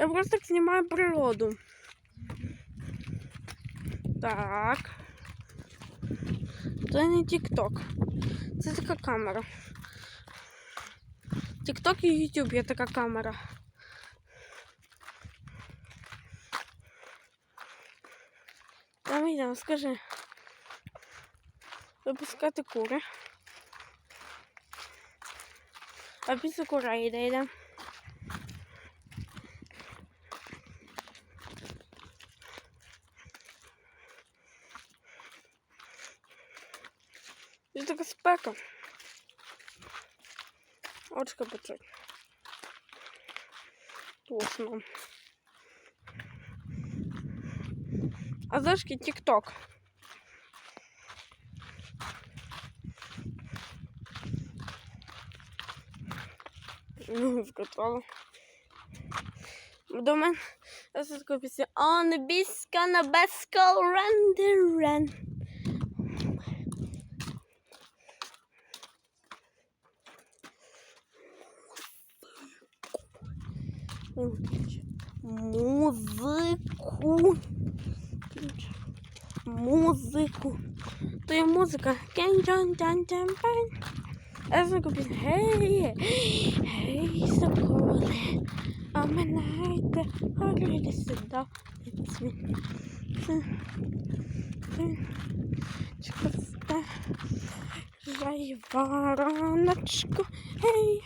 Я просто так знімаю природу. Так. Це не TikTok. Це така камера. TikTok і YouTube є така камера. Там йдемо, скажи. Випускати кури. А після курей йде йде. Спека. Очка печуть. Тосно. А зашки тік-ток. Ну, вкатала. До мене я все таке пісня On the biska на Музику. Музику. То є музика. Я знаю пісню. Гей, гей, соколи, а мене гей,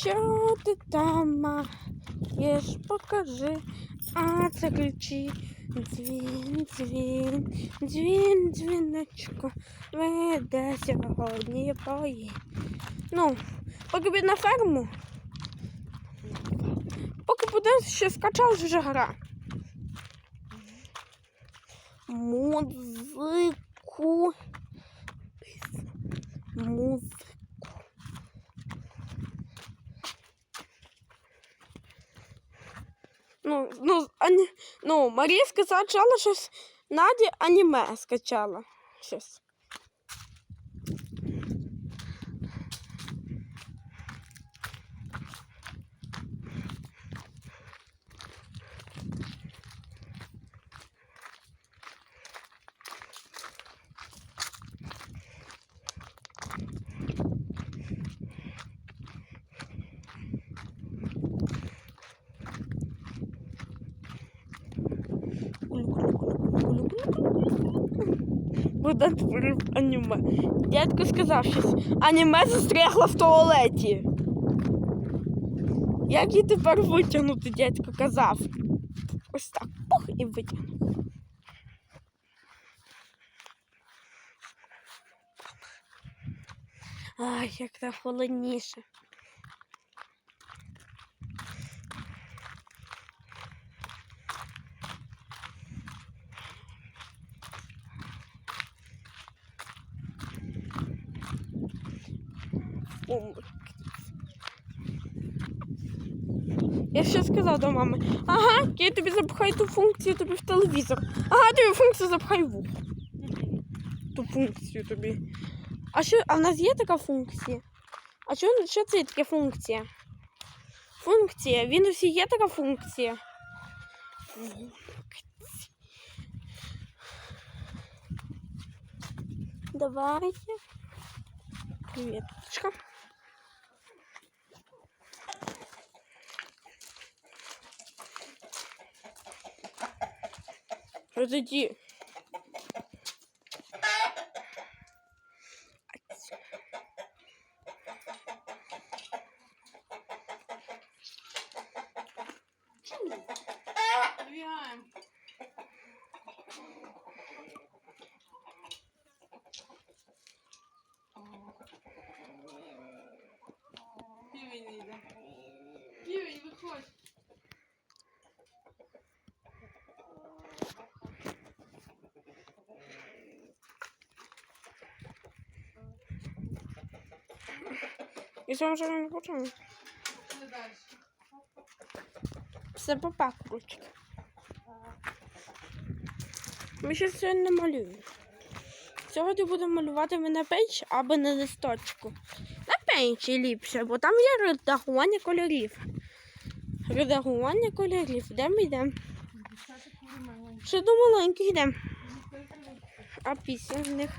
що ти там маєш, покажи, а це ключі. Дзвін, дзвін, дзвін, дзвіночку, веде сьогодні пої. Ну, поки піде на ферму, поки буде ще скачалась вже гра. Музику. Музику. Ну, ну, ані... ну, Марія скачала щось. Надя аніме скачала щось. Богдан творив аніме. Дядько сказав щось. Аніме застрягло в туалеті. Як її тепер витягнути, дядько казав. Ось так. Пух і витягнув. Ай, як там холодніше. О, Я ще сказав до мами, ага, я тобі запхаю ту функцію тобі в телевізор. Ага, тобі функцію запхай в вухо. Ту функцію тобі. А що, а в нас є така функція? А що, що це таке функція? Функція. В Windows є така функція. Функція. Давайте. Кветочка. Разойди. Убиваем. Пиво не І що вже не далі. Все по пакуночку. Ми ще сьогодні малюємо. Сьогодні будемо малювати ми на пенч або на листочку. На пенчі ліпше, бо там є редагування кольорів. Редагування кольорів. Де ми йдемо? Ще до маленьких йдемо. А після в них.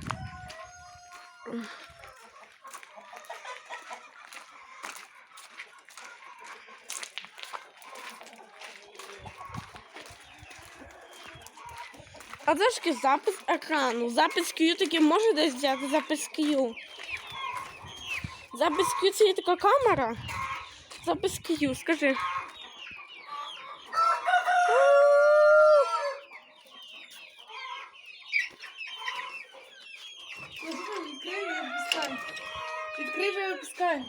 А це ж запис екрану. Запис Q таки може десь взяти запис Q. Запис Q це є така камера. Запис Q, скажи. Відкрий і опускай. Відкрий і опускай.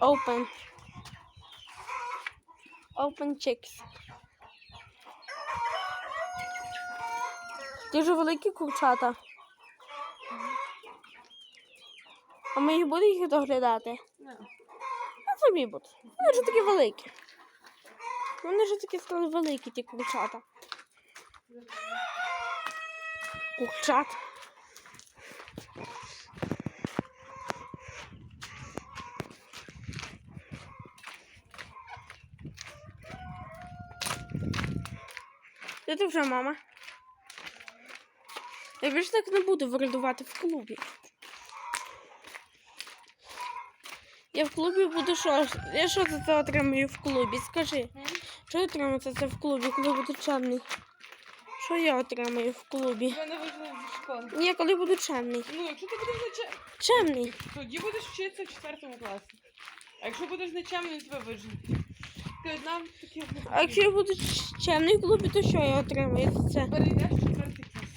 Open. Open chicks. Дуже великі курчата. А ми їх будемо їх доглядати. Не. А собі будуть. Вони вже такі великі. Вони вже такі стали великі, ті курчата. Курчат. Де ти вже, мама? Я більше так не буду вирадувати в клубі. Я в клубі буду що? Я що за це отримаю в клубі? Скажи. Що я отримаю за це в клубі, коли буду чемний? Що я отримаю в клубі? Тебе не вижили зі школи. Ні, коли буду чемний. Ну, якщо ти будеш нечемний, Чемний. тоді будеш вчитися в четвертому класі. А якщо будеш нечемний, тебе виженуть. А якщо я буду чемний в клубі, то що я отримаю за це? перейдеш четвертий клас.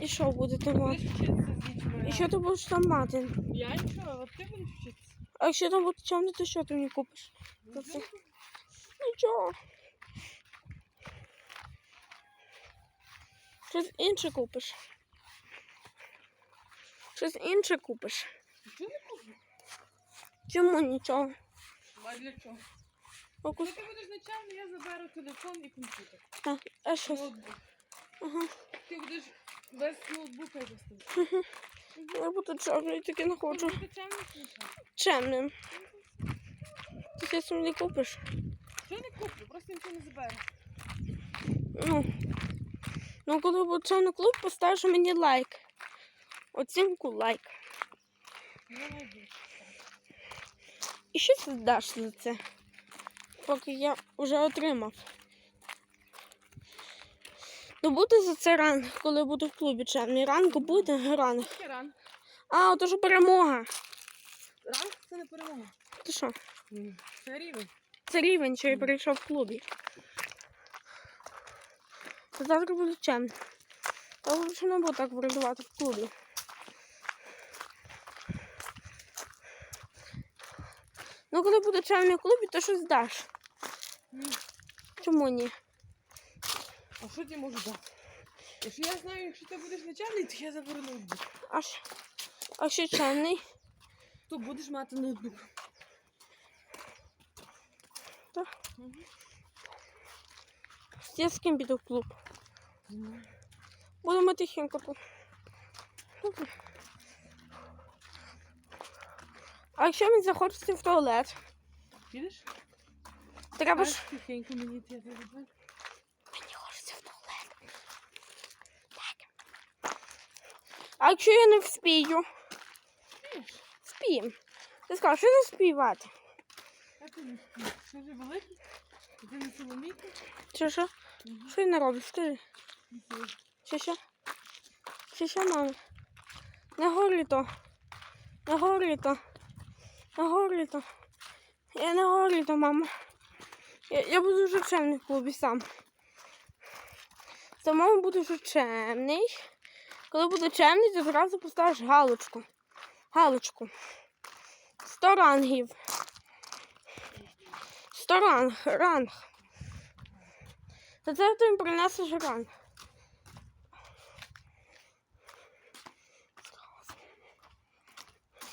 І що буде там? І що ти будеш там мати? Я нічого, от ти будеш вчитися. А якщо там буде чемний, то що ти мені купиш? Нічого. Щось інше купиш. Щось інше купиш? Чому нічого? А для чого? Коли ти будеш нечемний, я заберу телефон і комп'ютер. А, а що? Ноутбук. Ага. Ти будеш без ноутбука і без. Я буду чорний, тільки не хочу. Ти чемний чи не? Чемним. Ти щось мені купиш? Що не куплю, просто нічого не заберу. Ну. Ну, коли буду чемний клуб, поставиш мені лайк. Оцінку лайк. Найдеш. І що ти даш за це? Поки я вже отримав. То буде за це ранг, коли буду в клубі чемний. Ранг буде ранг. Тільки ран. А, ото ж перемога. Ранг це не перемога. Ти що? Це рівень. Це рівень, що я перейшов в клубі. Та завтра буду чемний. Та лучше не буду так вирадувати в клубі. Ну, коли буду чемний в клубі, то щось даш. Чому ні? А що ти можу дати? Якщо я знаю, якщо ти будеш нечемний, то я заберу ноутбук. А що, а що чемний? То будеш мати ноутбук. Так. Я з ким піду в клуб? Будемо тихенько тут. А якщо мені захочеться в туалет, Підеш? Треба ж. Тихенько мені заберу. Мені хочеться в туалет. Так. А якщо я не вспію? Спіємо. Ти сказав, що не співати? А ти не спиш. Ти вже великий? Ти не соломійка? Чи що? Що я не роблю? Скажи. Чи що? Чи що, мама? Не горлі то. Не горлі то. Не горлі то. Я не горлі то, мама. Я, я буду вже в клубі сам. Самому буду вже чемний. Коли буду чемний, то зразу поставиш галочку. Галочку. Сто рангів. Сто ранг. Ранг. Та це ти принесеш ранг.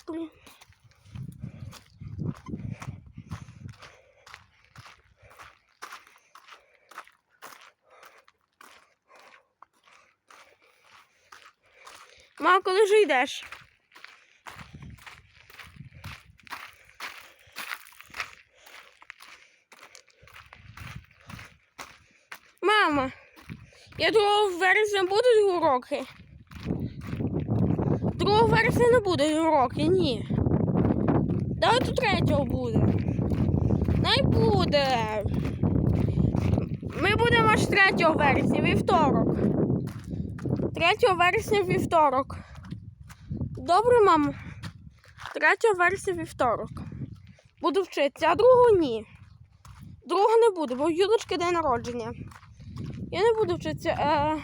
Блін. Ну, Мама, коли ж йдеш? Мама, я 2 вересня будуть уроки. 2 вересня не буде уроки, ні. Давайте третього буде. Не буде. Ми будемо аж 3 вересня, вівторок. 3 вересня вівторок. Добре, мамо? 3 вересня вівторок. Буду вчитися, а другого ні. Другого не буду, бо в Юлочки день народження. Я не буду вчитися. Е,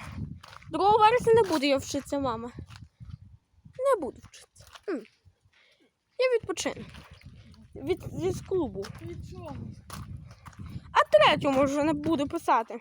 2 вересня не буду я вчитися, мама. Не буду вчитися. Я відпочину. Від, від клубу. Нічого. А третьому вже не буду писати.